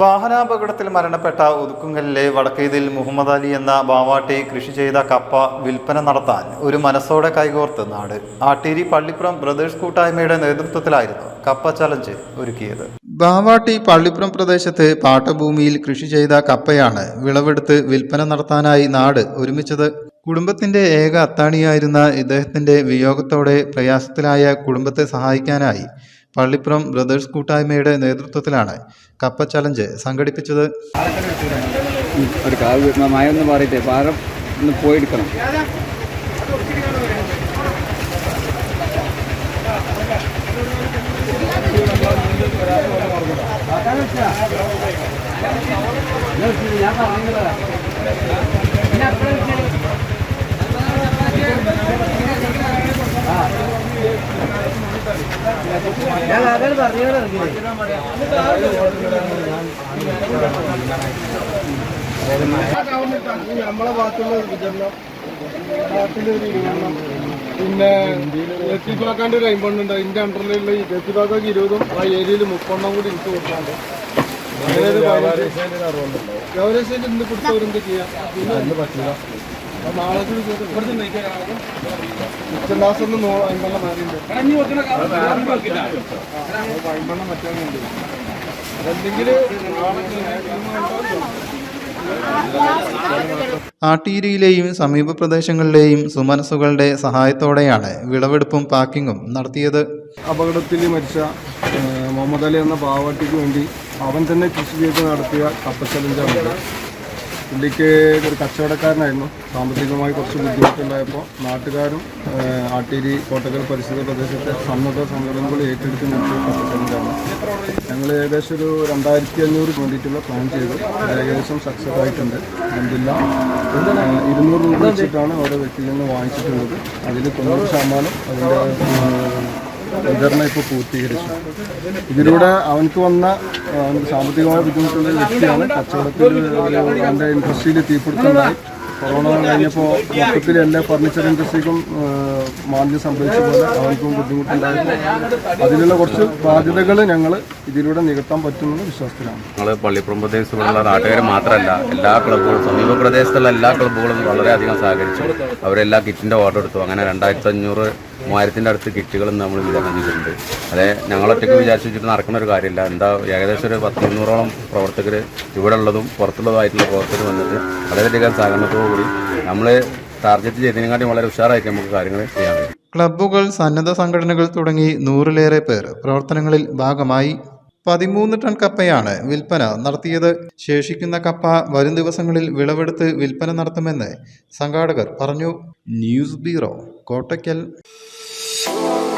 വാഹനാപകടത്തിൽ മരണപ്പെട്ട ഒതുക്കുങ്കലിലെ വടക്കേതിൽ മുഹമ്മദ് അലി എന്ന ബാവാട്ടി കൃഷി ചെയ്ത കപ്പ വിൽപ്പന നടത്താൻ ഒരു മനസ്സോടെ കൈകോർത്ത് നാട്. ആട്ടേരി പള്ളിപ്പുറം ബ്രദേഴ്സ് കൂട്ടായ്മയുടെ നേതൃത്വത്തിലായിരുന്നു കപ്പ ചലഞ്ച് ഒരുക്കിയത്. ബാവാട്ടി പള്ളിപ്പുറം പ്രദേശത്ത് പാട്ടഭൂമിയിൽ കൃഷി ചെയ്ത കപ്പയാണ് വിളവെടുത്ത് വിൽപ്പന നടത്താനായി നാട് ഒരുമിച്ചത്. കുടുംബത്തിന്റെ ഏക അത്താണിയായിരുന്ന ഇദ്ദേഹത്തിന്റെ വിയോഗത്തോടെ പ്രയാസത്തിലായ കുടുംബത്തെ സഹായിക്കാനായി പള്ളിപ്പുറം ബ്രദേഴ്സ് കൂട്ടായ്മയുടെ നേതൃത്വത്തിലാണ് കപ്പ ചലഞ്ച് സംഘടിപ്പിച്ചത്. ഒരു കാവ് മഴ ഒന്ന് മാറിയിട്ടേ പാറ ഒന്ന് പോയെടുക്കണം. നമ്മളെ ഭാഗത്തുള്ള വിതരണം ഒരു വിതരണം പിന്നെ എത്തിപ്പാക്കാന്റെ ഒരു അമ്പണ്ണുണ്ട് അതിന്റെ അണ്ടറിലുള്ള ഈ എത്തിപ്പാക്കാക്ക് ഇരുപതും ആ ഏരിയയിൽ മുപ്പെണ്ണം കൂടി എനിക്ക് കൊടുക്കാണ്ട്. ഗൗരവശേഷി ഇന്ന് കൊടുത്തവരെന്ത് ചെയ്യാം? പിന്നെ പറ്റില്ല ആട്ടീരിയിലെയും സമീപ പ്രദേശങ്ങളിലെയും സുമനസുകളുടെ സഹായത്തോടെയാണ് വിളവെടുപ്പും പാക്കിങ്ങും നടത്തിയത്. അപകടത്തിൽ മരിച്ച മുഹമ്മദ് അലി എന്ന പാവാട്ടിക്ക് വേണ്ടി അവൻ തന്നെ കൃഷി ചെയ്ത് നടത്തിയ കപ്പ ചലഞ്ചാണ് പുള്ളിക്ക് ഒരു കച്ചവടക്കാരനായിരുന്നു. സാമ്പത്തികമായി കുറച്ച് ബുദ്ധിമുട്ടുണ്ടായപ്പോൾ നാട്ടുകാരും ആട്ടേരി കോട്ടക്കൽ പരിസ്ഥിതി പ്രദേശത്തെ സന്നദ്ധ സംഘടനകൾ ഏറ്റെടുത്ത് ചലഞ്ചാണ് ഞങ്ങൾ ഏകദേശം ഒരു രണ്ടായിരത്തി അഞ്ഞൂറ് വേണ്ടിയിട്ടുള്ള പ്ലാൻ ചെയ്തു. ഏകദേശം സക്സസ് ആയിട്ടുണ്ട്. എന്തില്ല ഇരുന്നൂറ് രൂപ വെച്ചിട്ടാണ് ഓരോ വ്യക്തിയിൽ നിന്ന് വാങ്ങിച്ചിട്ടുള്ളത്. അതിൽ തൊണ്ണൂറ് ശതമാനം അതിന്റെ വിതരണം ഇപ്പോൾ പൂർത്തീകരിച്ചു. ഇതിലൂടെ അവനക്ക് വന്ന സാമ്പത്തികമായ ബുദ്ധിമുട്ടുള്ള വ്യക്തിയാണ്. കച്ചവടത്തിൽ അവന്റെ ഇൻഡസ്ട്രിയിൽ തീപിടുത്തുണ്ടായി കൊറോണ കഴിഞ്ഞപ്പോൾ മൊത്തത്തിൽ എല്ലാ ഫർണിച്ചർ ഇൻഡസ്ട്രിക്കും മാന്യം സംഭവിച്ച പോലെ അവർക്കും ബുദ്ധിമുട്ടുണ്ടായിരുന്നു അതിനുള്ള കുറച്ച് ബാധ്യതകൾ ഞങ്ങൾ ഇതിലൂടെ നികത്താൻ പറ്റുമെന്ന് വിശ്വാസത്തിലാണ് ഞങ്ങൾ പള്ളിപ്പുറം പ്രദേശത്തുള്ള നാട്ടുകാർ മാത്രമല്ല എല്ലാ ക്ലബ്ബുകളും സമീപ പ്രദേശത്തുള്ള എല്ലാ ക്ലബ്ബുകളും വളരെയധികം സഹകരിച്ചു. അവരെല്ലാ കിറ്റിന്റെ ഓർഡർ എടുത്തു. അങ്ങനെ രണ്ടായിരത്തി അഞ്ഞൂറ് മൂവായിരത്തിന്റെ അടുത്ത് കിറ്റുകളും നമ്മൾ വിതരണം ചെയ്തിട്ടുണ്ട്. അതെ ഞങ്ങളൊറ്റയ്ക്ക് വിചാരിച്ചു വെച്ചിട്ട് നടക്കുന്ന ഒരു കാര്യമില്ല. എന്താ ഏകദേശം ഒരു പത്ത് പ്രവർത്തകർ ഇവിടെ ഉള്ളതും പുറത്തുള്ളതുമായിട്ടുള്ള പ്രവർത്തകർ വന്നിട്ട് വളരെയധികം സഹകരണത്തോടുകൂടി നമ്മൾ ടാർഗറ്റ് ചെയ്തതിനെക്കാട്ടി വളരെ ഉഷാറായിട്ട് നമുക്ക് കാര്യങ്ങൾ ചെയ്യാൻ ക്ലബ്ബുകൾ സന്നദ്ധ സംഘടനകൾ തുടങ്ങി നൂറിലേറെ പേർ പ്രവർത്തനങ്ങളിൽ ഭാഗമായി പതിമൂന്ന് ടൺ കപ്പയാണ് വിൽപ്പന നടത്തിയത്. ശേഷിക്കുന്ന കപ്പ വരും ദിവസങ്ങളിൽ വിളവെടുത്ത് വിൽപ്പന നടത്തുമെന്ന് സംഘാടകർ പറഞ്ഞു. News bureau Kottakkal. Peace.